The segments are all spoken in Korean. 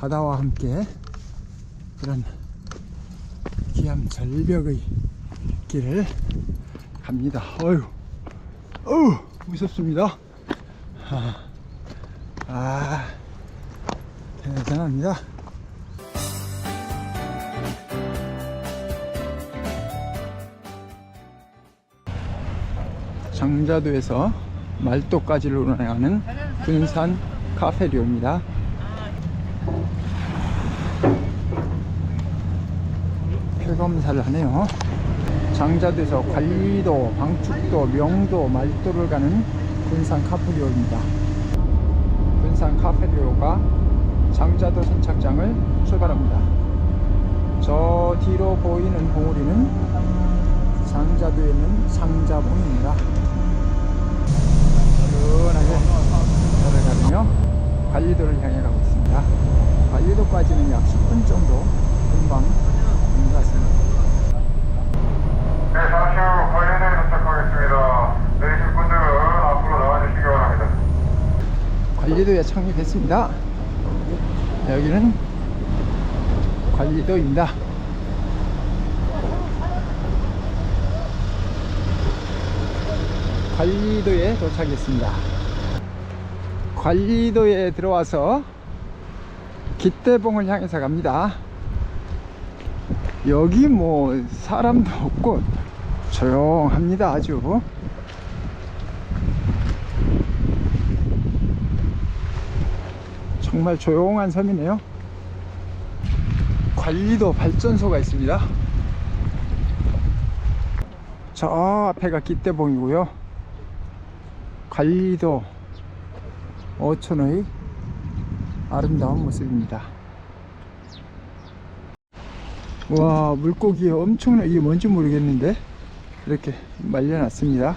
바다와 함께 그런 기암 절벽의 길을 갑니다. 어휴, 어휴, 무섭습니다. 아, 아 대단합니다. 장자도에서 말도까지로 운행하는 군산 카페리오입니다. 폐검사를 하네요. 장자도에서 관리도, 방축도, 명도, 말도를 가는 군산 카페리오입니다. 군산 카페리오가 장자도 선착장을 출발합니다. 저 뒤로 보이는 봉우리는 장자도에 있는 상자봉입니다. 시원하게 걸어가며 관리도를 향해 가고 있습니다. 관리도까지는 약 10분 정도 금방 네. 관리도에 착륙했습니다. 여기는 관리도입니다. 관리도에 도착했습니다. 관리도에 들어와서 기대봉을 향해서 갑니다. 여기 뭐 사람도 없고 조용합니다 아주 정말 조용한 섬이네요. 관리도 발전소가 있습니다. 저 앞에가 기대봉이고요. 관리도 어촌의 아름다운 모습입니다. 와 물고기 엄청나 이게 뭔지 모르겠는데 이렇게 말려놨습니다.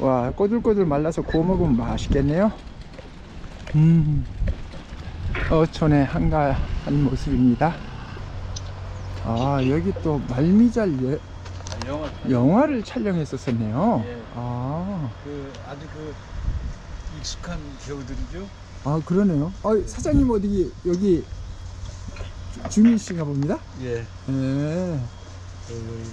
와 꼬들꼬들 말라서 구워 먹으면 맛있겠네요. 음. 어촌의 한가한 모습입니다. 아 여기 또 말미잘 예- 영화 영화를 촬영했었었네요. 예. 아, 그 아주 그 익숙한 배우들이죠. 아 그러네요. 아, 사장님 어디 여기 주- 주민이신가 봅니다. 예. 예. 그,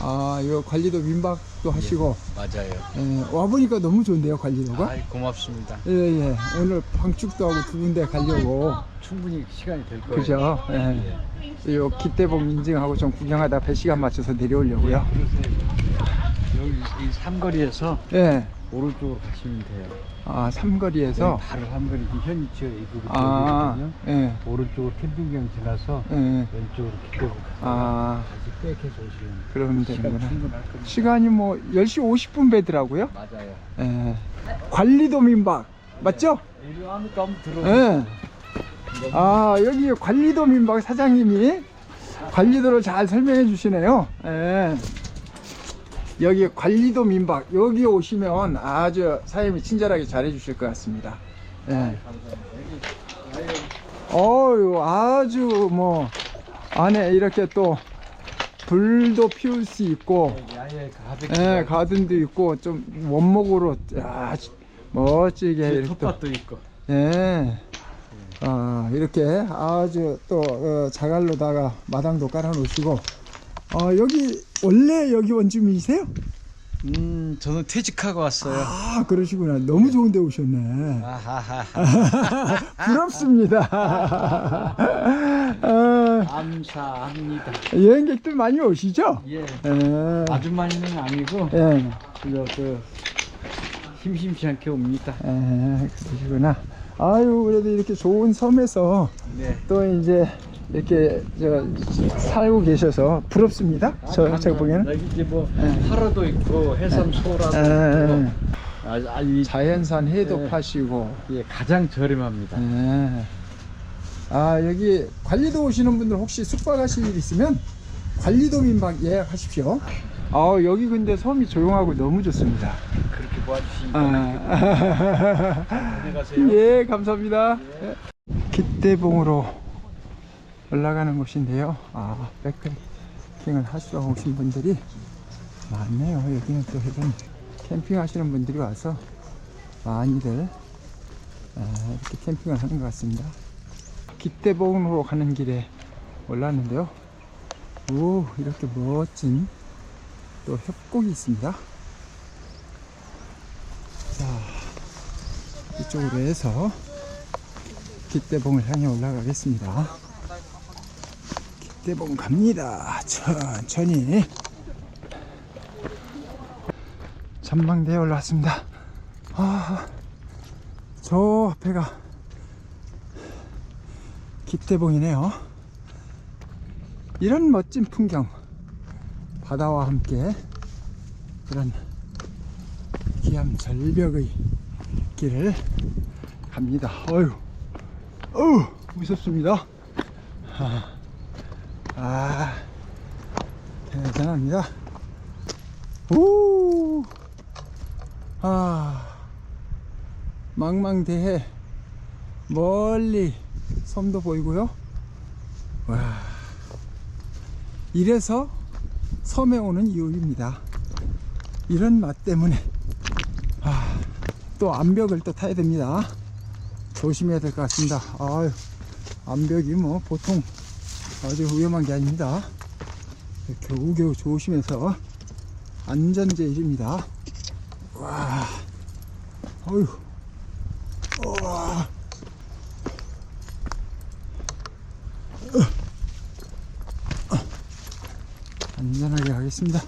아 이거 관리도 민박도 하시고 맞아요. 예, 와 보니까 너무 좋은데요 관리도가. 아, 고맙습니다. 예예. 오늘 방축도 하고 두 군데 가려고. 충분히 시간이 될 거예요. 그죠? 예. 요 기대봉 인증하고 좀 구경하다 배 시간 맞춰서 내려오려고요. 여기 이 삼거리에서 예. 오른쪽으로 가시면 돼요. 아 삼거리에서. 여기 바로 삼거리 그 현지에 그 아, 거든요 예. 오른쪽으로 캠핑장 지나서 예. 왼쪽으로 기대고 아, 다시 백해서 오시면 그러면 되는구나. 시간이 뭐 10시 50분 배더라고요. 맞아요. 예. 관리도 민박. 맞죠? 이리 하니까 한번 들어. 예. 아, 여기 관리도 민박 사장님이 관리도를 잘 설명해 주시네요. 예. 여기 관리도 민박. 여기 오시면 아주 사장님이 친절하게 잘해 주실 것 같습니다. 예. 어유 아주 뭐 안에 이렇게 또 불도 피울 수 있고. 예, 가든도 있고 좀 원목으로 야, 멋지게 이렇게 또 텃밭도 있고. 예. 아, 이렇게 아주 또 어, 자갈로다가 마당도 깔아 놓으시고 어, 여기 원래 여기 원주민이세요? 음, 저는 퇴직하고 왔어요. 아, 그러시구나. 너무 좋은 데 오셨네. 아하하. 부럽습니다. 아, 감사합니다. 여행객들 많이 오시죠? 예. 예. 아주머니는 아니고 예. 그저 그 심심치 않게 옵니다. 예, 그러시구나. 아유, 그래도 이렇게 좋은 섬에서 네. 또 이제 이렇게 저 살고 계셔서 부럽습니다. 저 제가 보기에는 여기 이제 뭐 예. 하루도 있고 해삼 소라도 예. 있고 아주 아주 이- 자연산 회도 네. 파시고. 예, 가장 저렴합니다. 예. 아 여기 관리도 오시는 분들 혹시 숙박하실 일 있으면 관리도 민박 예약하십시오. 아 여기 근데 섬이 조용하고 너무 좋습니다. 그렇게 모아주시니까 아. 안녕하세요. 예, 감사합니다. 예. 기대봉으로 올라가는 곳인데요. 아, 백패킹을 하시러 오신 분들이 많네요. 여기는 또 이런 캠핑 하시는 분들이 와서 많이들 아, 이렇게 캠핑을 하는 것 같습니다. 기대봉으로 가는 길에 올랐는데요. 오, 이렇게 멋진 또 협곡이 있습니다. 자, 이쪽으로 해서 기대봉을 향해 올라가겠습니다. 기대봉 갑니다. 천천히. 전망대에 올라왔습니다. 아, 저 앞에가 기대봉이네요. 이런 멋진 풍경, 바다와 함께 그런 기암 절벽의 길을 갑니다. 어휴, 어우, 무섭습니다. 아, 아 대단합니다. 오, 아, 망망대해 멀리 섬도 보이고요. 와, 이래서 섬에 오는 이유입니다. 이런 맛 때문에 아, 또 암벽을 또 타야 됩니다. 조심해야 될 것 같습니다. 아유, 암벽이 뭐 보통 아주 위험한 게 아닙니다. 겨우겨우 조심해서 안전제일입니다. 와, 어휴, 와. 안전하게 가겠습니다.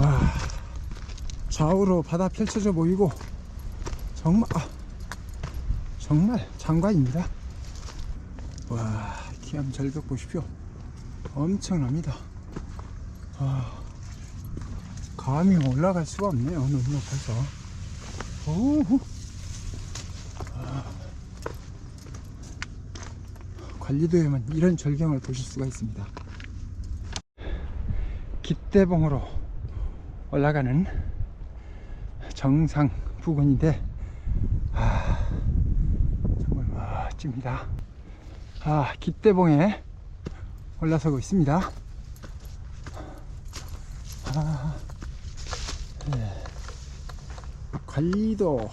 와, 좌우로 바다 펼쳐져 보이고 정말 아, 정말 장관입니다. 와, 기암 절벽 보십시오. 엄청납니다. 와, 감히 올라갈 수가 없네요. 너무 높아서. 오우. 관리도에만 이런 절경을 보실 수가 있습니다. 기대봉으로 올라가는 정상 부근인데 아, 정말 멋집니다. 아, 기대봉에 올라서고 있습니다. 아, 네. 관리도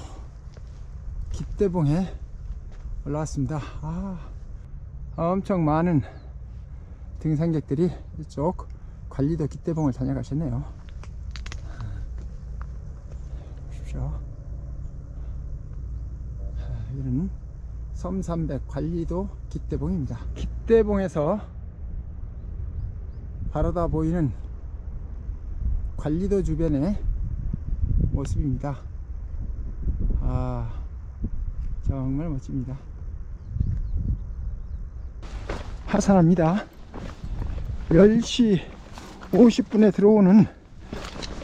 기대봉에 올라왔습니다. 아, 엄청 많은 등산객들이 이쪽 관리도 기대봉을 다녀가셨네요. 보십시오. 아, 이는 섬삼백 관리도 기대봉입니다. 기대봉에서 바라다 보이는 관리도 주변의 모습입니다. 아, 정말 멋집니다. 하산합니다. 10시 50분에 들어오는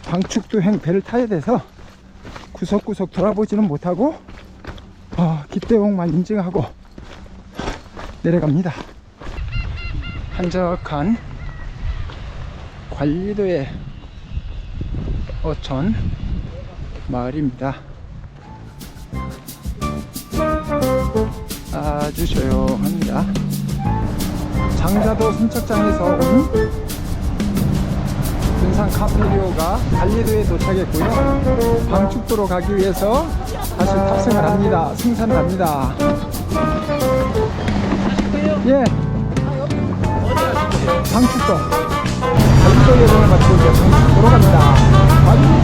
방축도행 배를 타야 돼서 구석구석 돌아보지는 못하고 어, 기대봉만 인증하고 내려갑니다. 한적한 관리도의 어촌 마을입니다. 아주 조용합니다. 장자도 순척장에서 온 군산 카페리오가 관리도에 도착했고요. 방축도로 가기 위해서 다시 탑승을 합니다. 승산을 합니다. 예. 방축도. 관리도 예정을 마치고 이제 방축도로 갑니다.